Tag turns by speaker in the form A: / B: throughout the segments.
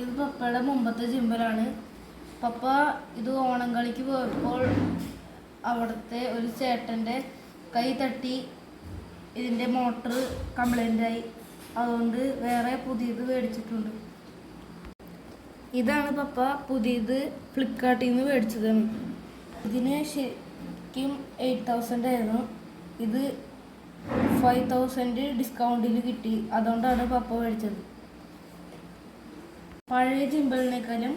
A: ഇത് പപ്പയുടെ മുമ്പത്തെ ജിമ്പലാണ് പപ്പ ഇത് ഓണം കളിക്ക് പോയപ്പോൾ അവിടുത്തെ ഒരു ചേട്ടന്റെ കൈ തട്ടി ഇതിന്റെ മോട്ടർ കംപ്ലൈന്റ് ആയി. അതുകൊണ്ട് വേറെ പുതിയത് മേടിച്ചിട്ടുണ്ട്. ഇതാണ് പപ്പ പുതിയത് ഫ്ലിപ്കാർട്ടിൽ നിന്ന് മേടിച്ചതാണ് ഇതിന് ശരിക്കും എയ്റ്റ് തൗസൻഡ് ആയിരുന്നു. ഇത് ഫൈവ് തൗസൻഡ് ഡിസ്കൗണ്ടിൽ കിട്ടി. അതുകൊണ്ടാണ് പപ്പ മേടിച്ചത്. പഴയ ജിമ്പിളിനേക്കാളും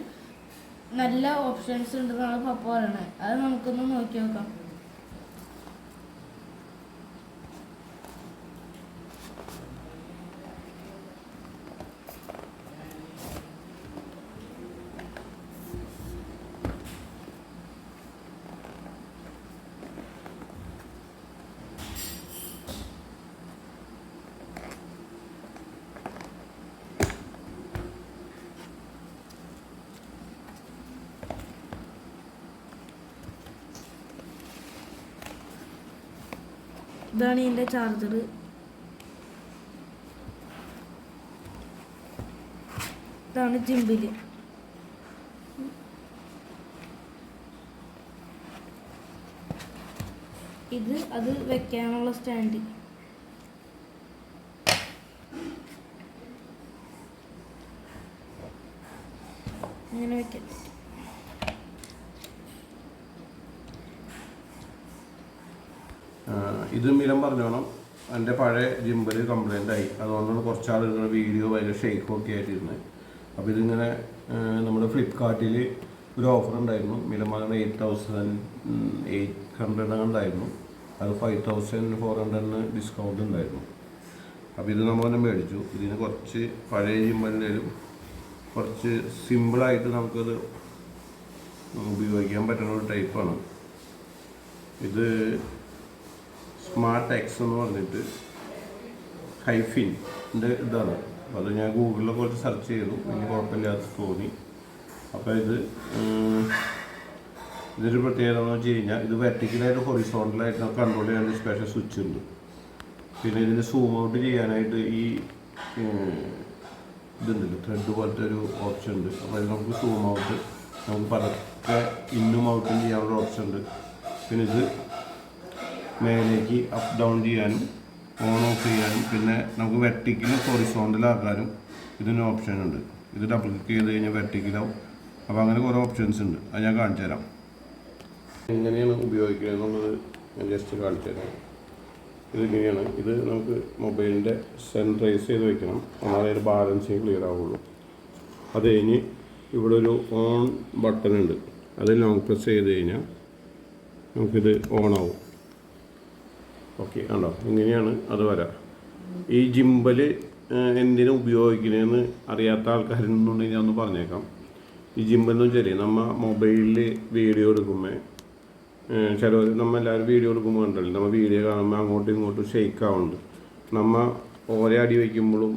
A: നല്ല ഓപ്ഷൻസ് ഉണ്ടെന്നാണ് പപ്പ പറയണത് അത് നമുക്കൊന്ന് നോക്കി നോക്കാം. ഇതാണ് ഇതിന്റെ ചാർജർ ഇതാണ് ജിമ്പിൽ ഇത് അത് വെക്കാനുള്ള സ്റ്റാൻഡ് ഇങ്ങനെ വെക്കാം.
B: ഇത് മിലം പറഞ്ഞോണം. എന്റെ പഴയ ജിമ്പിൽ കംപ്ലൈന്റ് ആയി. അതുകൊണ്ടാണ് കുറച്ച് ആളുകൾ വീഡിയോ ഭയങ്കര ഷെയ്ക്കും ഒക്കെ ആയിട്ടിരുന്നത് അപ്പോൾ ഇതിങ്ങനെ നമ്മുടെ ഫ്ലിപ്കാർട്ടിൽ ഒരു ഓഫർ ഉണ്ടായിരുന്നു. മിലം പറഞ്ഞ എയ്റ്റ് തൗസൻഡ് എയ്റ്റ് ഹൺഡ്രഡ് ഉണ്ടായിരുന്നു. അത് ഫൈവ് തൗസൻഡ് ഫോർ ഹൺഡ്രഡിന് ഡിസ്കൗണ്ട് ഉണ്ടായിരുന്നു. അപ്പോൾ ഇത് നമ്മൾ തന്നെ മേടിച്ചു. ഇതിന് കുറച്ച് പഴയ ജിമ്മലിലും കുറച്ച് സിമ്പിളായിട്ട് നമുക്കത് ഉപയോഗിക്കാൻ പറ്റുന്ന ഒരു ടൈപ്പാണ് ഇത് സ്മാർട്ട് എക്സ് എന്ന് പറഞ്ഞിട്ട് ഹൈഫിന്റെ ഇതാണ്. അത് ഞാൻ ഗൂഗിളിൽ കുറച്ച് സെർച്ച് ചെയ്തു. എനിക്ക് കുഴപ്പമില്ലാത്ത തോന്നി. അപ്പോൾ ഇത് ഇതൊരു പ്രത്യേകത എന്ന് വെച്ച് കഴിഞ്ഞാൽ ഇത് വെർട്ടിക്കലായിട്ട് ഹൊറിസോണ്ടലായിട്ട് കൺട്രോൾ ചെയ്യാൻ സ്പെഷ്യൽ സ്വിച്ച് ഉണ്ട്. പിന്നെ ഇതിന് സൂം ഔട്ട് ചെയ്യാനായിട്ട് ഈ ഇതുണ്ടല്ലോ ത്രെഡ് പോലത്തെ ഒരു ഓപ്ഷൻ ഉണ്ട്. അപ്പോൾ ഇത് നമുക്ക് സൂം ഔട്ട് നമുക്ക് പതുക്കെ ഇന്നും ഔട്ടും ചെയ്യാനുള്ള ഓപ്ഷൻ ഉണ്ട്. പിന്നെ ഇത് മേലേക്ക് അപ്പ് ഡൗൺ ചെയ്യാനും ഓൺ ഓഫ് ചെയ്യാനും പിന്നെ നമുക്ക് വെർട്ടിക്കൽ ഹൊറിസോണ്ടലാക്കാനും ഇതിന് ഓപ്ഷൻ ഉണ്ട്. ഇത് ഡബിൾ ക്ലിക്ക് ചെയ്ത് കഴിഞ്ഞാൽ വെർട്ടിക്കലാവും അപ്പോൾ അങ്ങനെ കുറേ ഓപ്ഷൻസ് ഉണ്ട്. അത് ഞാൻ കാണിച്ചു തരാം. എങ്ങനെയാണ് ഉപയോഗിക്കുന്നത് എന്നുള്ളത് ഞാൻ ജസ്റ്റ് കാണിച്ചു തരാം. ഇതിങ്ങനെയാണ് ഇത് നമുക്ക് മൊബൈലിന്റെ സെൻട്രൈസ് ചെയ്ത് വെക്കണം. എന്നാലേ ഒരു ബാലൻസിങ് ക്ലിയർ ആവുള്ളൂ. അത് കഴിഞ്ഞ് ഇവിടെ ഒരു ഓൺ ബട്ടൺ ഉണ്ട്. അത് ലോങ് പ്രസ് ചെയ്ത് കഴിഞ്ഞാൽ നമുക്കിത് ഓൺ ആവും. ഓക്കെ ആണോ ഇങ്ങനെയാണ് അത് വരാം. ഈ ജിമ്പൽ എന്തിനു ഉപയോഗിക്കണമെന്ന് അറിയാത്ത ആൾക്കാരെന്നുണ്ടെങ്കിൽ ഞാൻ ഒന്ന് പറഞ്ഞേക്കാം. ഈ ജിമ്പെന്ന് വെച്ചാൽ നമ്മൾ മൊബൈലിൽ വീഡിയോ എടുക്കുമ്പോൾ ചില നമ്മൾ എല്ലാവരും വീഡിയോ എടുക്കുമ്പോൾ ഉണ്ടല്ലോ നമ്മൾ വീഡിയോ കാണുമ്പോൾ അങ്ങോട്ടും ഇങ്ങോട്ടും ഷെയ്ക്ക് ആവുന്നുണ്ട് നമ്മൾ ഓരോ അടി വയ്ക്കുമ്പോഴും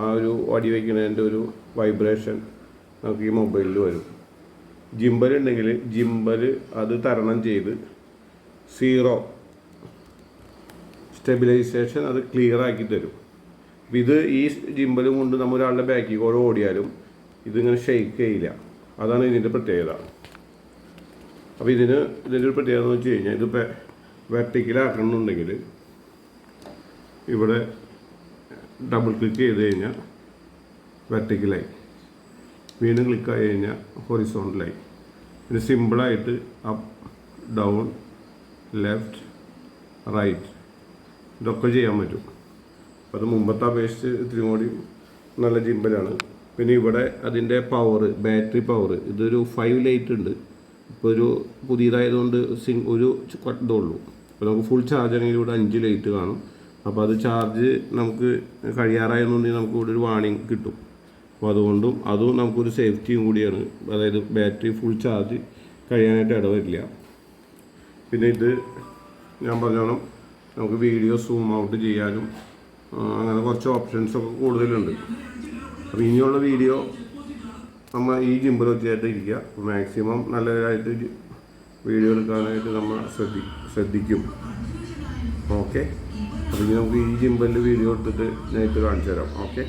B: ആ ഒരു അടി വയ്ക്കുന്നതിന്റെ ഒരു വൈബ്രേഷൻ നമുക്ക് ഈ മൊബൈലിൽ വരും. ജിമ്പൽ ഉണ്ടെങ്കിൽ ജിമ്പൽ അത് തരണം ചെയ്ത് സീറോ സ്റ്റെബിലൈസേഷൻ അത് ക്ലിയർ ആക്കി തരും. ഇത് ഈ ജിമ്പലും കൊണ്ട് നമ്മൾ ഒരാളുടെ ബാക്കിൽ കൂടെ ഓടിയാലും ഇതിങ്ങനെ ഷെയ്ക്ക് ചെയ്യില്ല. അതാണ് ഇതിന്റെ പ്രത്യേകത. അപ്പോൾ ഇതിന് ഇതിന്റെ ഒരു പ്രത്യേകത എന്ന് വെച്ച് കഴിഞ്ഞാൽ ഇതിപ്പോൾ വെർട്ടിക്കലാക്കണമെന്നുണ്ടെങ്കിൽ ഇവിടെ ഡബിൾ ക്ലിക്ക് ചെയ്ത് കഴിഞ്ഞാൽ വെർട്ടിക്കലായി വീണ്ടും ക്ലിക്ക് ആയി കഴിഞ്ഞാൽ ഹൊറിസോണ്ടലായി പിന്നെ സിമ്പിളായിട്ട് അപ്പ് ഡൗൺ ലെഫ്റ്റ് റൈറ്റ് ഇതൊക്കെ ചെയ്യാൻ പറ്റും. അപ്പോൾ അത് മുമ്പത്തെ അപേക്ഷിച്ച് ഇത്തിരി കൂടി നല്ല ജിമ്പലാണ്. പിന്നെ ഇവിടെ അതിന്റെ പവർ ബാറ്ററി പവർ ഇതൊരു ഫൈവ് ലൈറ്റ് ഉണ്ട്. ഇപ്പോൾ ഒരു പുതിയതായതുകൊണ്ട് സിം ഒരു ഇതേ ഉള്ളൂ. അപ്പോൾ നമുക്ക് ഫുൾ ചാർജ് ആണെങ്കിൽ ഇവിടെ അഞ്ച് ലൈറ്റ് കാണും. അപ്പോൾ അത് ചാർജ് നമുക്ക് കഴിയാറായെന്നുണ്ടെങ്കിൽ നമുക്ക് ഇവിടെ ഒരു വാണിംഗ് കിട്ടും. അപ്പോൾ അതുകൊണ്ടും അതും നമുക്കൊരു സേഫ്റ്റിയും കൂടിയാണ്. അതായത് ബാറ്ററി ഫുൾ ചാർജ് കഴിയാനായിട്ട് ഇടവരില്ല. പിന്നെ ഇത് ഞാൻ പറഞ്ഞോണം. നമുക്ക് വീഡിയോ സൂം ഔട്ട് ചെയ്യാനും അങ്ങനെ കുറച്ച് ഓപ്ഷൻസ് ഒക്കെ കൂടുതലുണ്ട്. അപ്പോൾ ഇനിയുള്ള വീഡിയോ നമ്മൾ ഈ ജിമ്പിൽ വെച്ചായിട്ട് ഇരിക്കുക. മാക്സിമം നല്ലതായിട്ട് വീഡിയോ എടുക്കാനായിട്ട് നമ്മൾ ശ്രദ്ധി ശ്രദ്ധിക്കും. ഓക്കെ അപ്പോൾ ഇനി നമുക്ക് ഈ ജിമ്പലിന്റെ വീഡിയോ എടുത്തിട്ട് ഇത് കാണിച്ചു തരാം ഓക്കെ